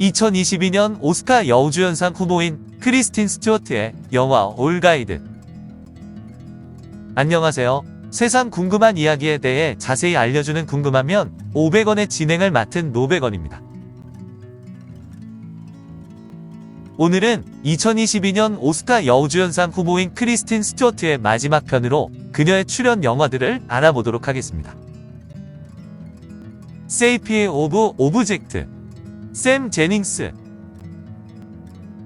2022년 오스카 여우주연상 후보인 크리스틴 스튜어트의 영화 올가이드. 안녕하세요. 세상 궁금한 이야기에 대해 자세히 알려주는 궁금하면 500원의 진행을 맡은 노백원입니다. 오늘은 2022년 오스카 여우주연상 후보인 크리스틴 스튜어트의 마지막 편으로 그녀의 출연 영화들을 알아보도록 하겠습니다. 세이피의 오브 오브젝트 샘 제닝스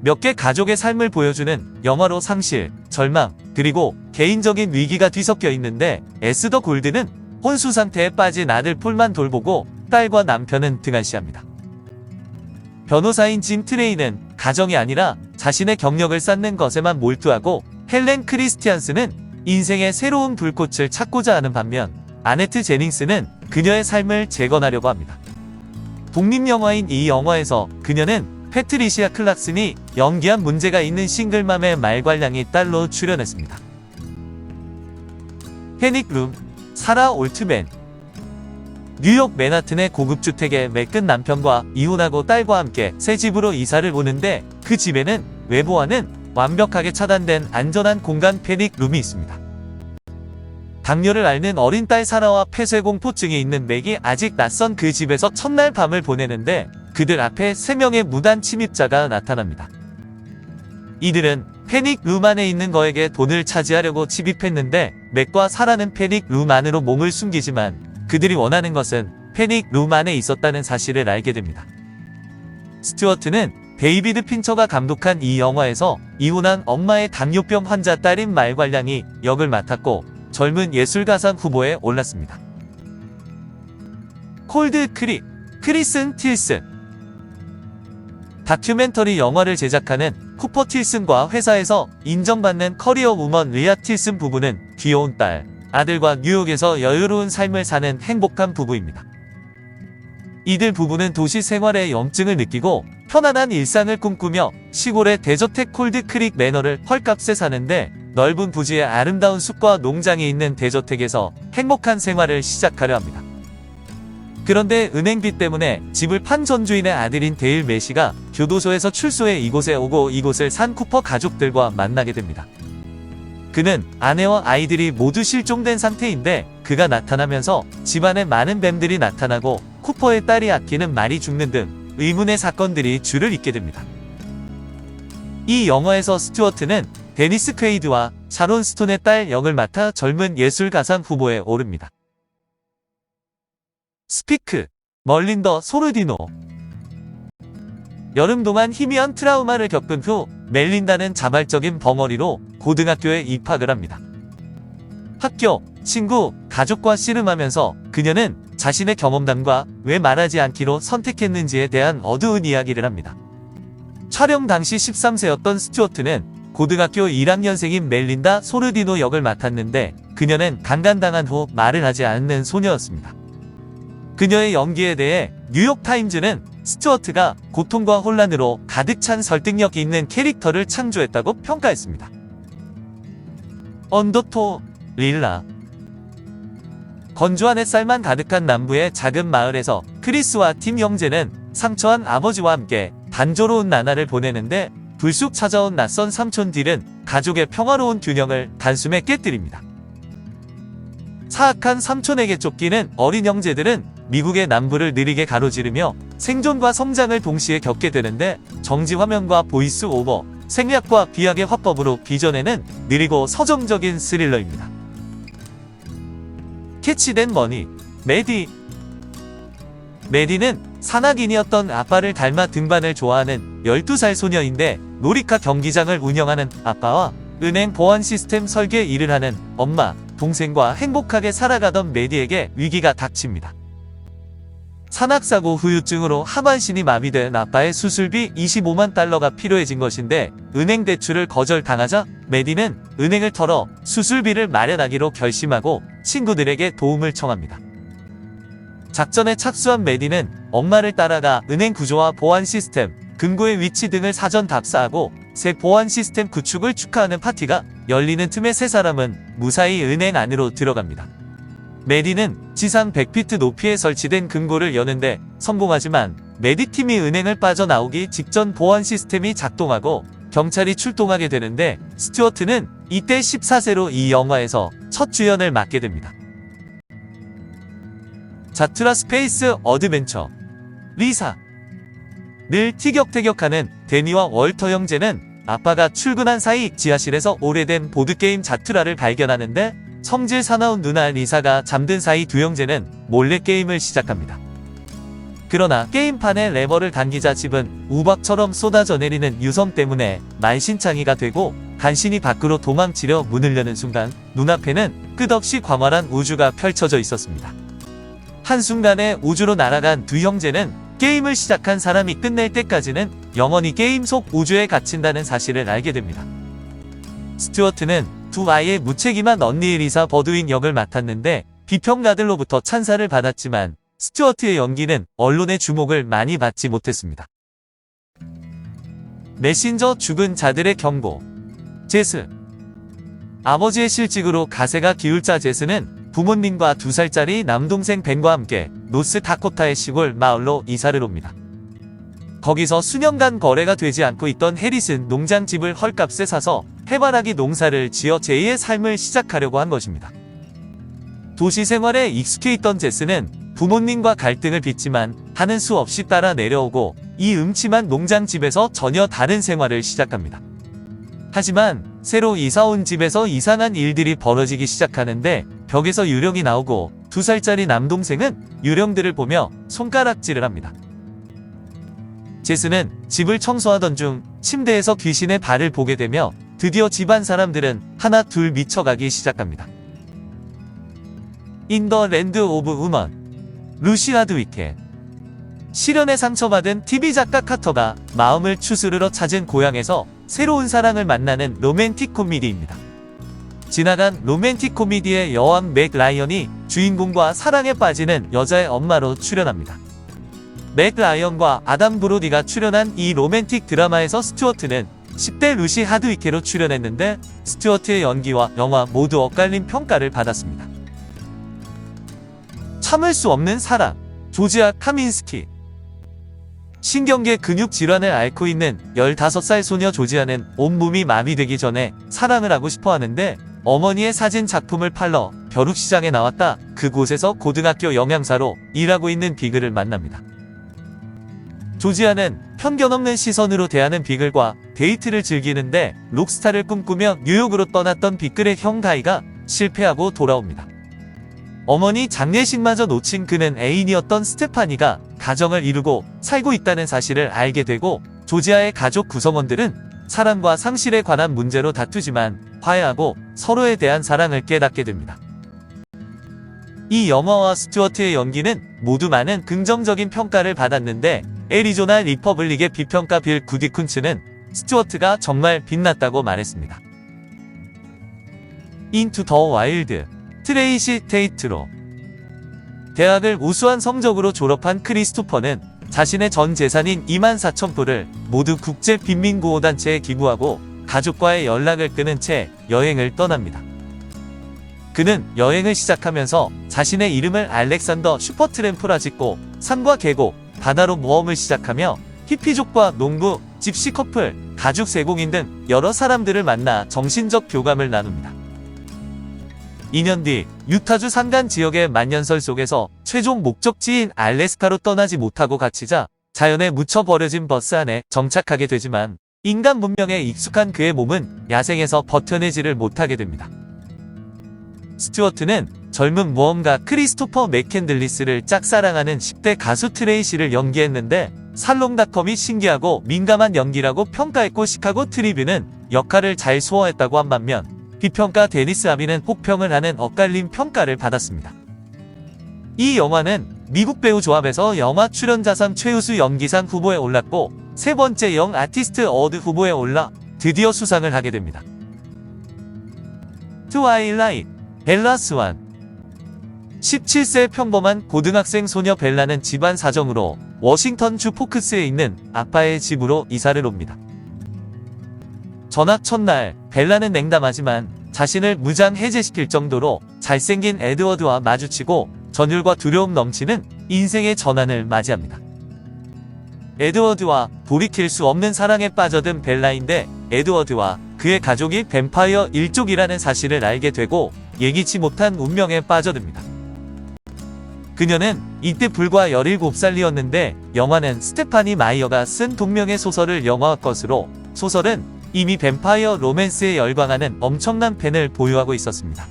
몇 개 가족의 삶을 보여주는 영화로 상실, 절망, 그리고 개인적인 위기가 뒤섞여 있는데 에스더 골드는 혼수 상태에 빠진 아들 폴만 돌보고 딸과 남편은 등한시합니다. 변호사인 짐 트레이는 가정이 아니라 자신의 경력을 쌓는 것에만 몰두하고 헬렌 크리스티안스는 인생의 새로운 불꽃을 찾고자 하는 반면 아네트 제닝스는 그녀의 삶을 재건하려고 합니다. 독립영화인 이 영화에서 그녀는 패트리시아 클락슨이 연기한 문제가 있는 싱글맘의 말괄량이 딸로 출연했습니다. 패닉 룸, 사라 올트맨 뉴욕 맨하튼의 고급 주택에 매끈 남편과 이혼하고 딸과 함께 새 집으로 이사를 오는데 그 집에는 외부와는 완벽하게 차단된 안전한 공간 패닉 룸이 있습니다. 당뇨를 앓는 어린 딸 사라와 폐쇄공포증이 있는 맥이 아직 낯선 그 집에서 첫날 밤을 보내는데 그들 앞에 세 명의 무단 침입자가 나타납니다. 이들은 패닉 룸 안에 있는 거에게 돈을 차지하려고 침입했는데 맥과 사라는 패닉 룸 안으로 몸을 숨기지만 그들이 원하는 것은 패닉 룸 안에 있었다는 사실을 알게 됩니다. 스튜어트는 데이비드 핀처가 감독한 이 영화에서 이혼한 엄마의 당뇨병 환자 딸인 말괄량이 역을 맡았고 젊은 예술가상 후보에 올랐습니다. 콜드 크릭, 크리슨 틸슨 다큐멘터리 영화를 제작하는 쿠퍼 틸슨과 회사에서 인정받는 커리어 우먼 리아 틸슨 부부는 귀여운 딸, 아들과 뉴욕에서 여유로운 삶을 사는 행복한 부부입니다. 이들 부부는 도시 생활의 염증을 느끼고 편안한 일상을 꿈꾸며 시골의 대저택 콜드 크릭 매너를 헐값에 사는데 넓은 부지에 아름다운 숲과 농장이 있는 대저택에서 행복한 생활을 시작하려 합니다. 그런데 은행비 때문에 집을 판 전주인의 아들인 데일 메시가 교도소에서 출소해 이곳에 오고 이곳을 산 쿠퍼 가족들과 만나게 됩니다. 그는 아내와 아이들이 모두 실종된 상태인데 그가 나타나면서 집안에 많은 뱀들이 나타나고 쿠퍼의 딸이 아끼는 말이 죽는 등 의문의 사건들이 줄을 잇게 됩니다. 이 영화에서 스튜어트는 데니스 퀘이드와 샤론 스톤의 딸 역을 맡아 젊은 예술가상 후보에 오릅니다. 스피크, 멀린더 소르디노 여름 동안 희미한 트라우마를 겪은 후 멜린다는 자발적인 벙어리로 고등학교에 입학을 합니다. 학교, 친구, 가족과 씨름하면서 그녀는 자신의 경험담과 왜 말하지 않기로 선택했는지에 대한 어두운 이야기를 합니다. 촬영 당시 13세였던 스튜어트는 고등학교 1학년생인 멜린다 소르디노 역을 맡았는데 그녀는 강간당한 후 말을 하지 않는 소녀였습니다. 그녀의 연기에 대해 뉴욕타임즈는 스튜어트가 고통과 혼란으로 가득 찬 설득력 있는 캐릭터를 창조했다고 평가했습니다. 언더토 릴라 건조한 햇살만 가득한 남부의 작은 마을에서 크리스와 팀 형제는 상처한 아버지와 함께 단조로운 나날을 보내는데 불쑥 찾아온 낯선 삼촌 딜은 가족의 평화로운 균형을 단숨에 깨뜨립니다. 사악한 삼촌에게 쫓기는 어린 형제들은 미국의 남부를 느리게 가로지르며 생존과 성장을 동시에 겪게 되는데 정지 화면과 보이스 오버, 생략과 비약의 화법으로 빚어내는 느리고 서정적인 스릴러입니다. 캐치된 머니, 메디 메디는 산악인이었던 아빠를 닮아 등반을 좋아하는 12살 소녀인데 놀이카 경기장을 운영하는 아빠와 은행 보안 시스템 설계 일을 하는 엄마, 동생과 행복하게 살아가던 메디에게 위기가 닥칩니다. 산악사고 후유증으로 하반신이 마비된 아빠의 수술비 25만 달러가 필요해진 것인데 은행 대출을 거절당하자 메디는 은행을 털어 수술비를 마련하기로 결심하고 친구들에게 도움을 청합니다. 작전에 착수한 메디는 엄마를 따라가 은행 구조와 보안 시스템, 금고의 위치 등을 사전 답사하고 새 보안 시스템 구축을 축하하는 파티가 열리는 틈에 세 사람은 무사히 은행 안으로 들어갑니다. 메디는 지상 100피트 높이에 설치된 금고를 여는데 성공하지만 메디 팀이 은행을 빠져나오기 직전 보안 시스템이 작동하고 경찰이 출동하게 되는데 스튜어트는 이때 14세로 이 영화에서 첫 주연을 맡게 됩니다. 자투라 스페이스 어드벤처 리사 늘 티격태격하는 데니와 월터 형제는 아빠가 출근한 사이 지하실에서 오래된 보드게임 자투라를 발견하는데 성질 사나운 누나 리사가 잠든 사이 두 형제는 몰래 게임을 시작합니다. 그러나 게임판에 레버를 당기자 집은 우박처럼 쏟아져 내리는 유성 때문에 만신창이가 되고 간신히 밖으로 도망치려 문을 여는 순간 눈앞에는 끝없이 광활한 우주가 펼쳐져 있었습니다. 한순간에 우주로 날아간 두 형제는 게임을 시작한 사람이 끝낼 때까지는 영원히 게임 속 우주에 갇힌다는 사실을 알게 됩니다. 스튜어트는 두 아이의 무책임한 언니 리사 버드윈 역을 맡았는데 비평가들로부터 찬사를 받았지만 스튜어트의 연기는 언론의 주목을 많이 받지 못했습니다. 메신저 죽은 자들의 경고 제스 아버지의 실직으로 가세가 기울자 제스는 부모님과 두 살짜리 남동생 벤과 함께 노스 다코타의 시골 마을로 이사를 옵니다. 거기서 수년간 거래가 되지 않고 있던 해리슨 농장집을 헐값에 사서 해바라기 농사를 지어 제2의 삶을 시작하려고 한 것입니다. 도시 생활에 익숙해 있던 제스는 부모님과 갈등을 빚지만 하는 수 없이 따라 내려오고 이 음침한 농장집에서 전혀 다른 생활을 시작합니다. 하지만 새로 이사온 집에서 이상한 일들이 벌어지기 시작하는데 벽에서 유령이 나오고 두 살짜리 남동생은 유령들을 보며 손가락질을 합니다. 제스는 집을 청소하던 중 침대에서 귀신의 발을 보게 되며 드디어 집안 사람들은 하나 둘 미쳐가기 시작합니다. 인더 랜드 오브 우먼 루시아드 위켓 시련에 상처받은 TV 작가 카터가 마음을 추스르러 찾은 고향에서 새로운 사랑을 만나는 로맨틱 코미디입니다. 지나간 로맨틱 코미디의 여왕 맥 라이언이 주인공과 사랑에 빠지는 여자의 엄마로 출연합니다. 맥 라이언과 아담 브로디가 출연한 이 로맨틱 드라마에서 스튜어트는 10대 루시 하드위케로 출연했는데 스튜어트의 연기와 영화 모두 엇갈린 평가를 받았습니다. 참을 수 없는 사랑 조지아 카민스키 신경계 근육 질환을 앓고 있는 15살 소녀 조지아는 온몸이 마비되기 전에 사랑을 하고 싶어 하는데 어머니의 사진 작품을 팔러 벼룩시장에 나왔다 그곳에서 고등학교 영양사로 일하고 있는 비글을 만납니다. 조지아는 편견 없는 시선으로 대하는 비글과 데이트를 즐기는데 록스타를 꿈꾸며 뉴욕으로 떠났던 비글의 형 가이가 실패하고 돌아옵니다. 어머니 장례식마저 놓친 그는 애인이었던 스테파니가 가정을 이루고 살고 있다는 사실을 알게 되고 조지아의 가족 구성원들은 사랑과 상실에 관한 문제로 다투지만 화해하고 서로에 대한 사랑을 깨닫게 됩니다. 이 영화와 스튜어트의 연기는 모두 많은 긍정적인 평가를 받았는데 애리조나 리퍼블릭의 비평가 빌 구디쿤츠는 스튜어트가 정말 빛났다고 말했습니다. 인투 더 와일드 트레이시 테이트로 대학을 우수한 성적으로 졸업한 크리스토퍼는 자신의 전 재산인 2만 4천 불을 모두 국제 빈민구호단체에 기부하고 가족과의 연락을 끊은 채 여행을 떠납니다. 그는 여행을 시작하면서 자신의 이름을 알렉산더 슈퍼트램프라 짓고 산과 계곡, 바다로 모험을 시작하며 히피족과 농부, 집시 커플, 가죽 세공인 등 여러 사람들을 만나 정신적 교감을 나눕니다. 2년 뒤 유타주 산간 지역의 만년설 속에서 최종 목적지인 알래스카로 떠나지 못하고 갇히자 자연에 묻혀 버려진 버스 안에 정착하게 되지만 인간 문명에 익숙한 그의 몸은 야생에서 버텨내지를 못하게 됩니다. 스튜어트는 젊은 모험가 크리스토퍼 맥캔들리스를 짝사랑하는 10대 가수 트레이시를 연기했는데 살롱닷컴이 신기하고 민감한 연기라고 평가했고 시카고 트리뷰는 역할을 잘 소화했다고 한 반면 비평가 데니스 아비는 혹평을 하는 엇갈린 평가를 받았습니다. 이 영화는 미국 배우 조합에서 영화 출연자상 최우수 연기상 후보에 올랐고 세 번째 영 아티스트 어워드 후보에 올라 드디어 수상을 하게 됩니다. 트와일라이트 벨라 스완 17세 평범한 고등학생 소녀 벨라는 집안 사정으로 워싱턴 주 포크스에 있는 아빠의 집으로 이사를 옵니다. 전학 첫날 벨라는 냉담하지만 자신을 무장 해제시킬 정도로 잘생긴 에드워드와 마주치고 전율과 두려움 넘치는 인생의 전환을 맞이합니다. 에드워드와 돌이킬 수 없는 사랑에 빠져든 벨라인데 에드워드와 그의 가족이 뱀파이어 일족이라는 사실을 알게 되고 예기치 못한 운명에 빠져듭니다. 그녀는 이때 불과 17살이었는데 영화는 스테파니 마이어가 쓴 동명의 소설을 영화화 것으로 소설은 이미 뱀파이어 로맨스에 열광하는 엄청난 팬을 보유하고 있었습니다.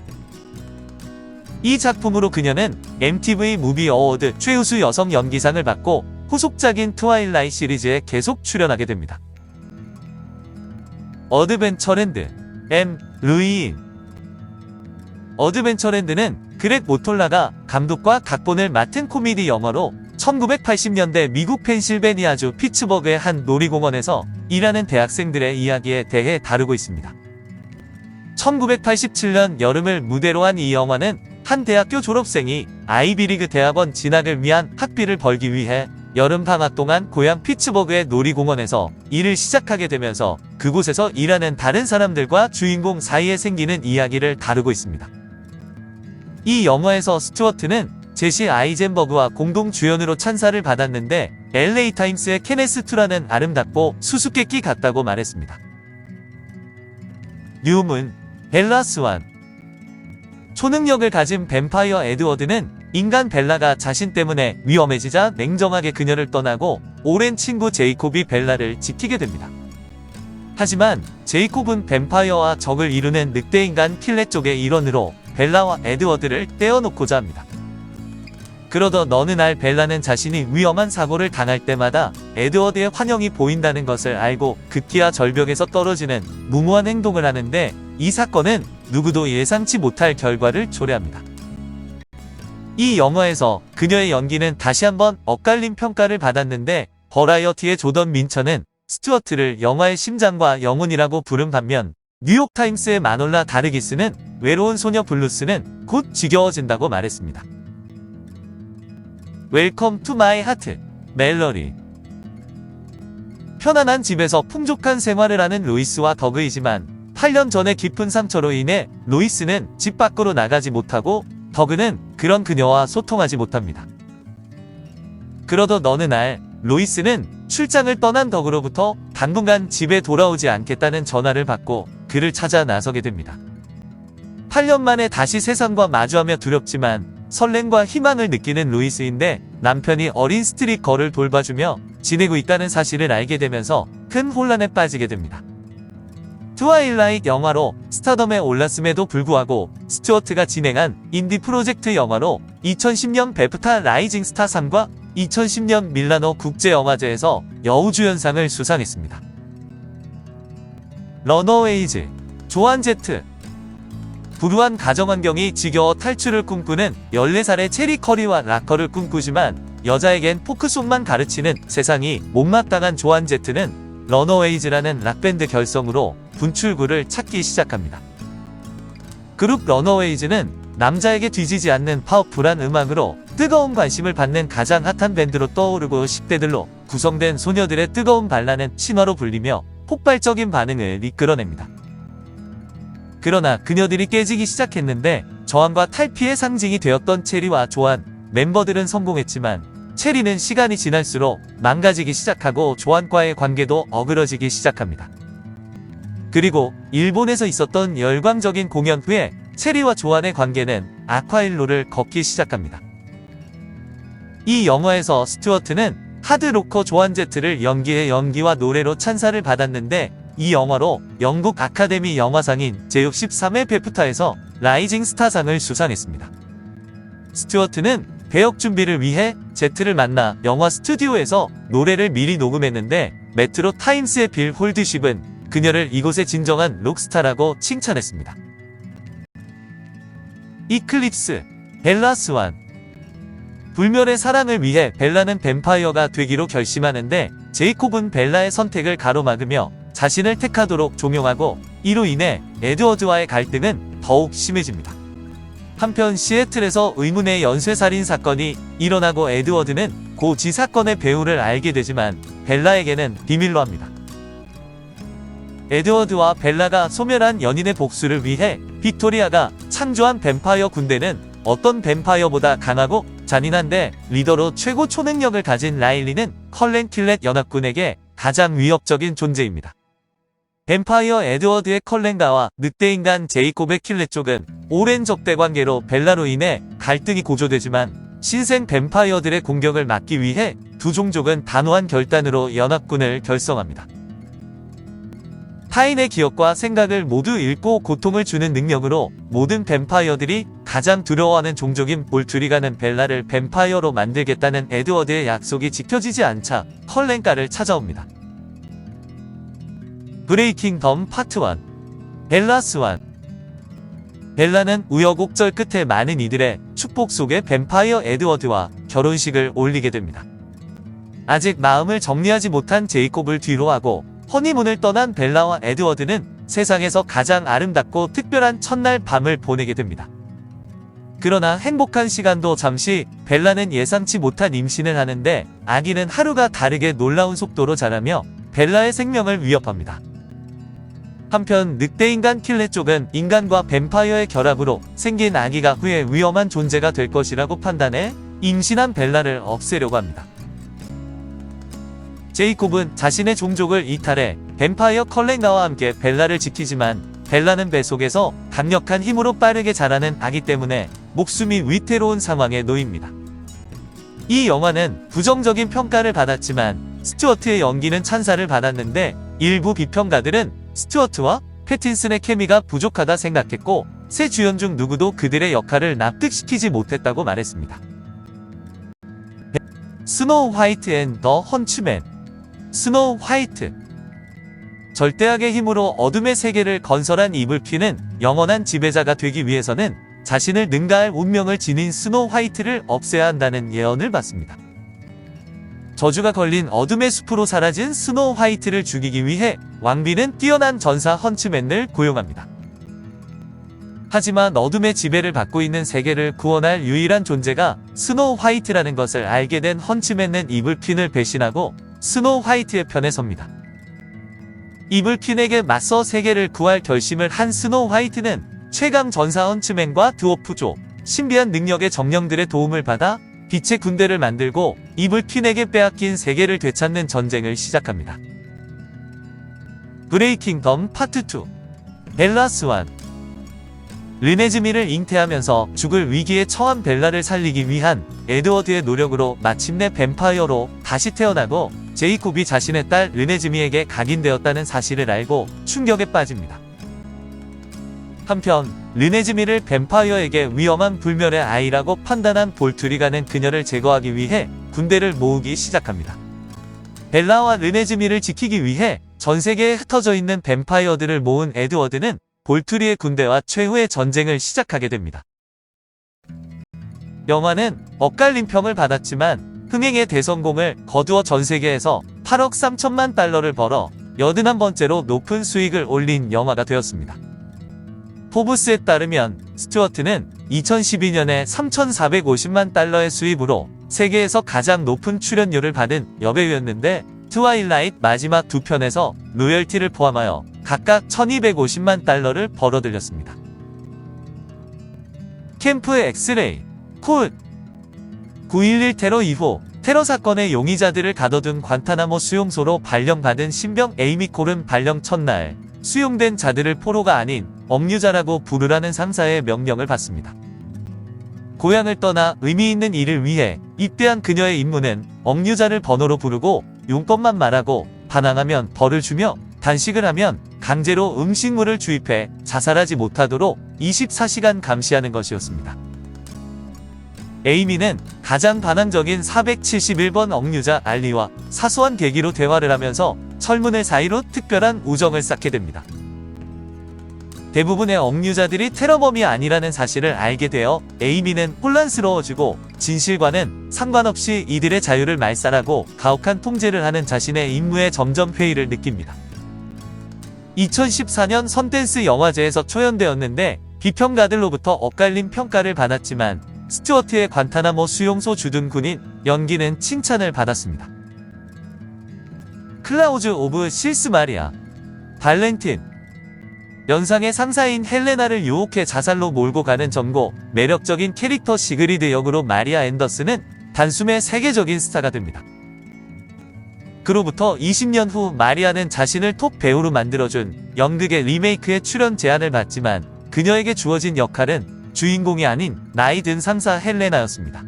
이 작품으로 그녀는 MTV 무비 어워드 최우수 여성 연기상을 받고 후속작인 트와일라이 시리즈에 계속 출연하게 됩니다. 어드벤처랜드 M. 루이인 어드벤처랜드는 그렉 모톨라가 감독과 각본을 맡은 코미디 영화로 1980년대 미국 펜실베니아주 피츠버그의 한 놀이공원에서 일하는 대학생들의 이야기에 대해 다루고 있습니다. 1987년 여름을 무대로 한 이 영화는 한 대학교 졸업생이 아이비리그 대학원 진학을 위한 학비를 벌기 위해 여름 방학 동안 고향 피츠버그의 놀이공원에서 일을 시작하게 되면서 그곳에서 일하는 다른 사람들과 주인공 사이에 생기는 이야기를 다루고 있습니다. 이 영화에서 스튜어트는 제시 아이젠버그와 공동 주연으로 찬사를 받았는데 LA 타임스의 케네스 투라는 아름답고 수수께끼 같다고 말했습니다. 뉴문 벨라 스완 초능력을 가진 뱀파이어 에드워드는 인간 벨라가 자신 때문에 위험해지자 냉정하게 그녀를 떠나고 오랜 친구 제이콥이 벨라를 지키게 됩니다. 하지만 제이콥은 뱀파이어와 적을 이루는 늑대인간 킬레 쪽의 일원으로 벨라와 에드워드를 떼어놓고자 합니다. 그러던 어느 날 벨라는 자신이 위험한 사고를 당할 때마다 에드워드의 환영이 보인다는 것을 알고 급기야 절벽에서 떨어지는 무모한 행동을 하는데 이 사건은 누구도 예상치 못할 결과를 초래합니다. 이 영화에서 그녀의 연기는 다시 한번 엇갈린 평가를 받았는데 버라이어티의 조던 민처는 스튜어트를 영화의 심장과 영혼이라고 부른 반면 뉴욕타임스의 마놀라 다르기스는 외로운 소녀 블루스는 곧 지겨워진다고 말했습니다. 웰컴 투 마이 하트 멜러리 편안한 집에서 풍족한 생활을 하는 로이스와 더그이지만 8년 전의 깊은 상처로 인해 로이스는 집 밖으로 나가지 못하고 더그는 그런 그녀와 소통하지 못합니다. 그러던 어느 날 로이스는 출장을 떠난 덕으로부터 당분간 집에 돌아오지 않겠다는 전화를 받고 그를 찾아 나서게 됩니다. 8년 만에 다시 세상과 마주하며 두렵지만 설렘과 희망을 느끼는 루이스인데 남편이 어린 스트릿 걸을 돌봐주며 지내고 있다는 사실을 알게 되면서 큰 혼란에 빠지게 됩니다. 트와일라이트 영화로 스타덤에 올랐음에도 불구하고 스튜어트가 진행한 인디 프로젝트 영화로 2010년 베프타 라이징 스타 상과 2010년 밀라노 국제영화제에서 여우주연상을 수상했습니다. 러너웨이즈, 조한 제트 불우한 가정환경이 지겨워 탈출을 꿈꾸는 14살의 체리 커리와 락커를 꿈꾸지만 여자에겐 포크송만 가르치는 세상이 못마땅한 조한 제트는 러너웨이즈라는 락밴드 결성으로 분출구를 찾기 시작합니다. 그룹 러너웨이즈는 남자에게 뒤지지 않는 파워풀한 음악으로 뜨거운 관심을 받는 가장 핫한 밴드로 떠오르고 10대들로 구성된 소녀들의 뜨거운 반란은 신화로 불리며 폭발적인 반응을 이끌어냅니다. 그러나 그녀들이 깨지기 시작했는데 저항과 탈피의 상징이 되었던 체리와 조한 멤버들은 성공했지만 체리는 시간이 지날수록 망가지기 시작하고 조한과의 관계도 어그러지기 시작합니다. 그리고 일본에서 있었던 열광적인 공연 후에 체리와 조한의 관계는 아쿠아일로를 걷기 시작합니다. 이 영화에서 스튜어트는 하드로커 조한 제트를 연기해 연기와 노래로 찬사를 받았는데 이 영화로 영국 아카데미 영화상인 제63회 베프타에서 라이징 스타상을 수상했습니다. 스튜어트는 배역 준비를 위해 제트를 만나 영화 스튜디오에서 노래를 미리 녹음했는데 메트로 타임스의 빌 홀드십은 그녀를 이곳의 진정한 록스타라고 칭찬했습니다. 이클립스, 벨라 스완 불멸의 사랑을 위해 벨라는 뱀파이어가 되기로 결심하는데 제이콥은 벨라의 선택을 가로막으며 자신을 택하도록 종용하고 이로 인해 에드워드와의 갈등은 더욱 심해집니다. 한편 시애틀에서 의문의 연쇄살인 사건이 일어나고 에드워드는 고 지 사건의 배우를 알게 되지만 벨라에게는 비밀로 합니다. 에드워드와 벨라가 소멸한 연인의 복수를 위해 빅토리아가 창조한 뱀파이어 군대는 어떤 뱀파이어보다 강하고 잔인한데 리더로 최고 초능력을 가진 라일리는 컬렌 킬렛 연합군에게 가장 위협적인 존재입니다. 뱀파이어 에드워드의 컬렌가와 늑대인간 제이콥의 킬렛 쪽은 오랜 적대 관계로 벨라로 인해 갈등이 고조되지만 신생 뱀파이어들의 공격을 막기 위해 두 종족은 단호한 결단으로 연합군을 결성합니다. 타인의 기억과 생각을 모두 읽고 고통을 주는 능력으로 모든 뱀파이어들이 가장 두려워하는 종족인 볼트리가는 벨라를 뱀파이어로 만들겠다는 에드워드의 약속이 지켜지지 않자 컬렌가를 찾아옵니다. 브레이킹 덤 파트 1 벨라스 1 벨라는 우여곡절 끝에 많은 이들의 축복 속에 뱀파이어 에드워드와 결혼식을 올리게 됩니다. 아직 마음을 정리하지 못한 제이콥을 뒤로 하고 허니문을 떠난 벨라와 에드워드는 세상에서 가장 아름답고 특별한 첫날 밤을 보내게 됩니다. 그러나 행복한 시간도 잠시 벨라는 예상치 못한 임신을 하는데 아기는 하루가 다르게 놀라운 속도로 자라며 벨라의 생명을 위협합니다. 한편 늑대인간 킬레 쪽은 인간과 뱀파이어의 결합으로 생긴 아기가 후에 위험한 존재가 될 것이라고 판단해 임신한 벨라를 없애려고 합니다. 제이콥은 자신의 종족을 이탈해 뱀파이어 컬렌가와 함께 벨라를 지키지만 벨라는 배 속에서 강력한 힘으로 빠르게 자라는 아기 때문에 목숨이 위태로운 상황에 놓입니다. 이 영화는 부정적인 평가를 받았지만 스튜어트의 연기는 찬사를 받았는데 일부 비평가들은 스튜어트와 패틴슨의 케미가 부족하다 생각했고 세 주연 중 누구도 그들의 역할을 납득시키지 못했다고 말했습니다. 스노우 화이트 앤 더 헌츠맨 스노우 화이트 절대악의 힘으로 어둠의 세계를 건설한 이블피는 영원한 지배자가 되기 위해서는 자신을 능가할 운명을 지닌 스노우 화이트를 없애야 한다는 예언을 받습니다. 저주가 걸린 어둠의 숲으로 사라진 스노우 화이트를 죽이기 위해 왕비는 뛰어난 전사 헌츠맨을 고용합니다. 하지만 어둠의 지배를 받고 있는 세계를 구원할 유일한 존재가 스노우 화이트라는 것을 알게 된 헌츠맨은 이블퀸을 배신하고 스노우 화이트의 편에 섭니다. 이블퀸에게 맞서 세계를 구할 결심을 한 스노우 화이트는 최강 전사 헌츠맨과 드워프조, 신비한 능력의 정령들의 도움을 받아 빛의 군대를 만들고 이블퀸에게 빼앗긴 세계를 되찾는 전쟁을 시작합니다. 브레이킹 덤 파트 2 벨라 스 완 르네즈미를 잉태하면서 죽을 위기에 처한 벨라를 살리기 위한 에드워드의 노력으로 마침내 뱀파이어로 다시 태어나고 제이콥이 자신의 딸 르네즈미에게 각인되었다는 사실을 알고 충격에 빠집니다. 한편 르네즈미를 뱀파이어에게 위험한 불멸의 아이라고 판단한 볼트리가는 그녀를 제거하기 위해 군대를 모으기 시작합니다. 벨라와 르네즈미를 지키기 위해 전 세계에 흩어져 있는 뱀파이어들을 모은 에드워드는 볼트리의 군대와 최후의 전쟁을 시작하게 됩니다. 영화는 엇갈린 평을 받았지만 흥행의 대성공을 거두어 전 세계에서 8억 3천만 달러를 벌어 81번째로 높은 수익을 올린 영화가 되었습니다. 포브스에 따르면 스튜어트는 2012년에 3,450만 달러의 수입으로 세계에서 가장 높은 출연료를 받은 여배우였는데 트와일라이트 마지막 두 편에서 로열티를 포함하여 각각 1250만 달러를 벌어들였습니다. 캠프 엑스레이, 콜 9.11 테러 이후 테러 사건의 용의자들을 가둬둔 관타나모 수용소로 발령받은 신병 에이미 콜은 발령 첫날 수용된 자들을 포로가 아닌 억류자라고 부르라는 상사의 명령을 받습니다. 고향을 떠나 의미 있는 일을 위해 입대한 그녀의 임무는 억류자를 번호로 부르고 용건만 말하고 반항하면 벌을 주며 단식을 하면 강제로 음식물을 주입해 자살하지 못하도록 24시간 감시하는 것이었습니다. 에이미는 가장 반항적인 471번 억류자 알리와 사소한 계기로 대화를 하면서 철문을 사이로 특별한 우정을 쌓게 됩니다. 대부분의 억류자들이 테러범이 아니라는 사실을 알게 되어 에이미는 혼란스러워지고 진실과는 상관없이 이들의 자유를 말살하고 가혹한 통제를 하는 자신의 임무에 점점 회의를 느낍니다. 2014년 선댄스 영화제에서 초연되었는데 비평가들로부터 엇갈린 평가를 받았지만 스튜어트의 관타나모 수용소 주둔 군인 연기는 칭찬을 받았습니다. 클라우즈 오브 실스 마리아 발렌틴 연상의 상사인 헬레나를 유혹해 자살로 몰고 가는 점고 매력적인 캐릭터 시그리드 역으로 마리아 앤더슨은 단숨에 세계적인 스타가 됩니다. 그로부터 20년 후 마리아는 자신을 톱 배우로 만들어준 연극의 리메이크에 출연 제안을 받지만 그녀에게 주어진 역할은 주인공이 아닌 나이 든 상사 헬레나였습니다.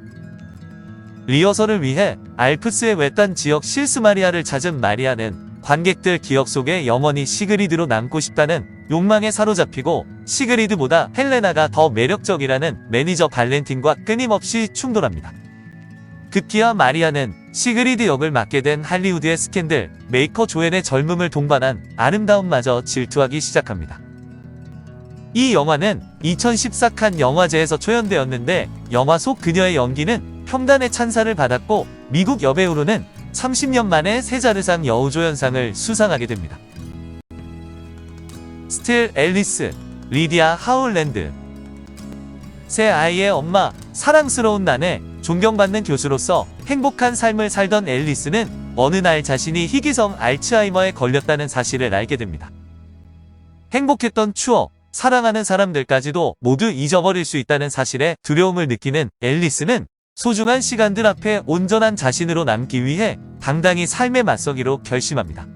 리허설을 위해 알프스의 외딴 지역 실스 마리아를 찾은 마리아는 관객들 기억 속에 영원히 시그리드로 남고 싶다는 욕망에 사로잡히고 시그리드보다 헬레나가 더 매력적이라는 매니저 발렌틴과 끊임없이 충돌합니다. 급기야 마리아는 시그리드 역을 맡게 된 할리우드의 스캔들 메이커 조엔의 젊음을 동반한 아름다움마저 질투하기 시작합니다. 이 영화는 2014 칸 영화제에서 초연되었는데 영화 속 그녀의 연기는 평단의 찬사를 받았고 미국 여배우로는 30년 만에 세자르상 여우조연상을 수상하게 됩니다. 스틸 앨리스, 리디아 하울랜드 새 아이의 엄마, 사랑스러운 나네, 존경받는 교수로서 행복한 삶을 살던 앨리스는 어느 날 자신이 희귀성 알츠하이머에 걸렸다는 사실을 알게 됩니다. 행복했던 추억, 사랑하는 사람들까지도 모두 잊어버릴 수 있다는 사실에 두려움을 느끼는 앨리스는 소중한 시간들 앞에 온전한 자신으로 남기 위해 당당히 삶에 맞서기로 결심합니다.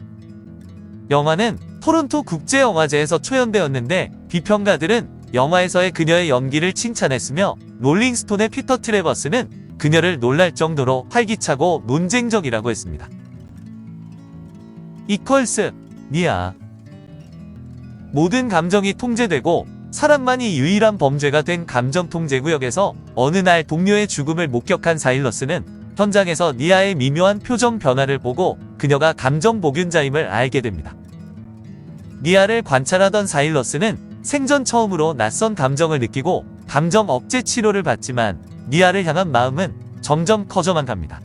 영화는 토론토 국제영화제에서 초연되었는데 비평가들은 영화에서의 그녀의 연기를 칭찬했으며 롤링스톤의 피터 트레버스는 그녀를 놀랄 정도로 활기차고 논쟁적이라고 했습니다. 이퀄스 니아 모든 감정이 통제되고 사랑만이 유일한 범죄가 된 감정 통제 구역에서 어느 날 동료의 죽음을 목격한 사일러스는 현장에서 니아의 미묘한 표정 변화를 보고 그녀가 감정 복균자임을 알게 됩니다. 니아를 관찰하던 사일러스는 생전 처음으로 낯선 감정을 느끼고 감정 억제 치료를 받지만 니아를 향한 마음은 점점 커져만 갑니다.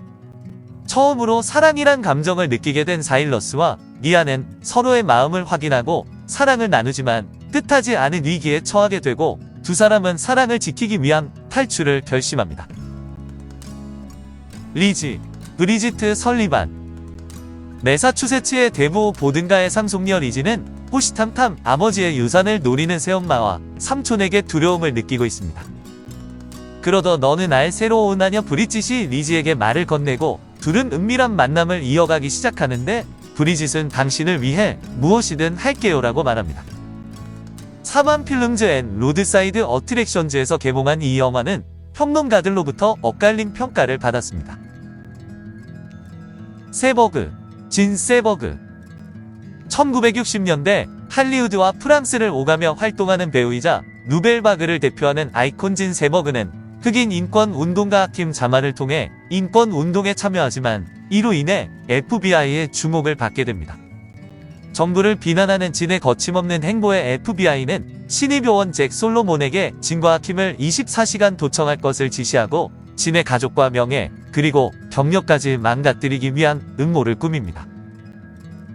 처음으로 사랑이란 감정을 느끼게 된 사일러스와 니아는 서로의 마음을 확인하고 사랑을 나누지만 뜻하지 않은 위기에 처하게 되고 두 사람은 사랑을 지키기 위한 탈출을 결심합니다. 리지, 브리지트 설리반 매사추세츠의 대부 보든가의 상속녀 리지는 호시탐탐 아버지의 유산을 노리는 새엄마와 삼촌에게 두려움을 느끼고 있습니다. 그러던 어느 날 새로 온 아녀 브리짓이 리지에게 말을 건네고 둘은 은밀한 만남을 이어가기 시작하는데 브리짓은 당신을 위해 무엇이든 할게요 라고 말합니다. 사반 필름즈 앤 로드사이드 어트랙션즈에서 개봉한 이 영화는 평론가들로부터 엇갈린 평가를 받았습니다. 세버그, 진 세버그 1960년대 할리우드와 프랑스를 오가며 활동하는 배우이자 누벨바그를 대표하는 아이콘 진 세버그는 흑인 인권 운동가 팀 자마를 통해 인권 운동에 참여하지만 이로 인해 FBI의 주목을 받게 됩니다. 정부를 비난하는 진의 거침없는 행보에 FBI는 신입 요원 잭 솔로몬에게 진과 킴을 24시간 도청할 것을 지시하고 진의 가족과 명예 그리고 경력까지 망가뜨리기 위한 음모를 꾸밉니다.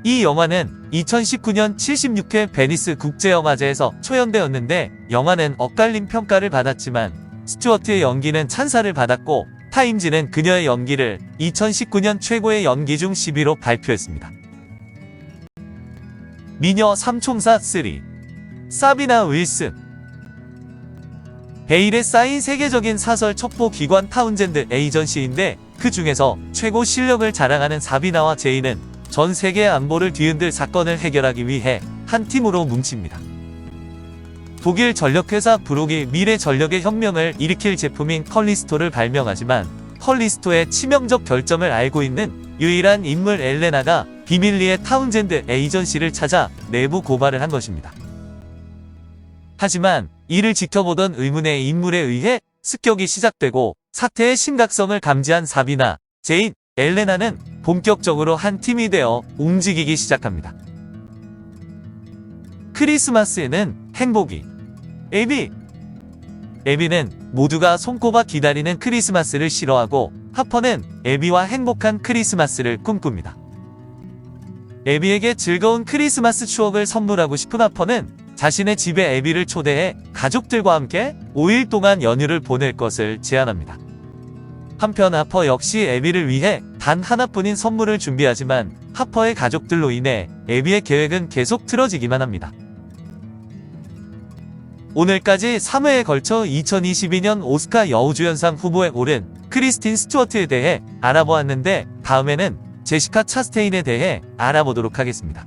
이 영화는 2019년 76회 베니스 국제영화제에서 초연되었는데 영화는 엇갈린 평가를 받았지만 스튜어트의 연기는 찬사를 받았고 타임즈는 그녀의 연기를 2019년 최고의 연기 중 10위로 발표했습니다. 미녀 삼총사 3 사비나 윌슨 베일에 쌓인 세계적인 사설 첩보 기관 타운젠드 에이전시인데 그 중에서 최고 실력을 자랑하는 사비나와 제이는 전 세계의 안보를 뒤흔들 사건을 해결하기 위해 한 팀으로 뭉칩니다. 독일 전력회사 브록이 미래 전력의 혁명을 일으킬 제품인 컬리스토를 발명하지만 컬리스토의 치명적 결점을 알고 있는 유일한 인물 엘레나가 비밀리에 타운젠드 에이전시를 찾아 내부 고발을 한 것입니다. 하지만 이를 지켜보던 의문의 인물에 의해 습격이 시작되고 사태의 심각성을 감지한 사비나, 제인, 엘레나는 본격적으로 한 팀이 되어 움직이기 시작합니다. 크리스마스에는 행복이 에비 에비는 모두가 손꼽아 기다리는 크리스마스를 싫어하고 하퍼는 에비와 행복한 크리스마스를 꿈꿉니다. 에비에게 즐거운 크리스마스 추억을 선물하고 싶은 하퍼는 자신의 집에 에비를 초대해 가족들과 함께 5일 동안 연휴를 보낼 것을 제안합니다. 한편 하퍼 역시 에비를 위해 단 하나뿐인 선물을 준비하지만 하퍼의 가족들로 인해 에비의 계획은 계속 틀어지기만 합니다. 오늘까지 3회에 걸쳐 2022년 오스카 여우주연상 후보에 오른 크리스틴 스튜어트에 대해 알아보았는데 다음에는 제시카 차스테인에 대해 알아보도록 하겠습니다.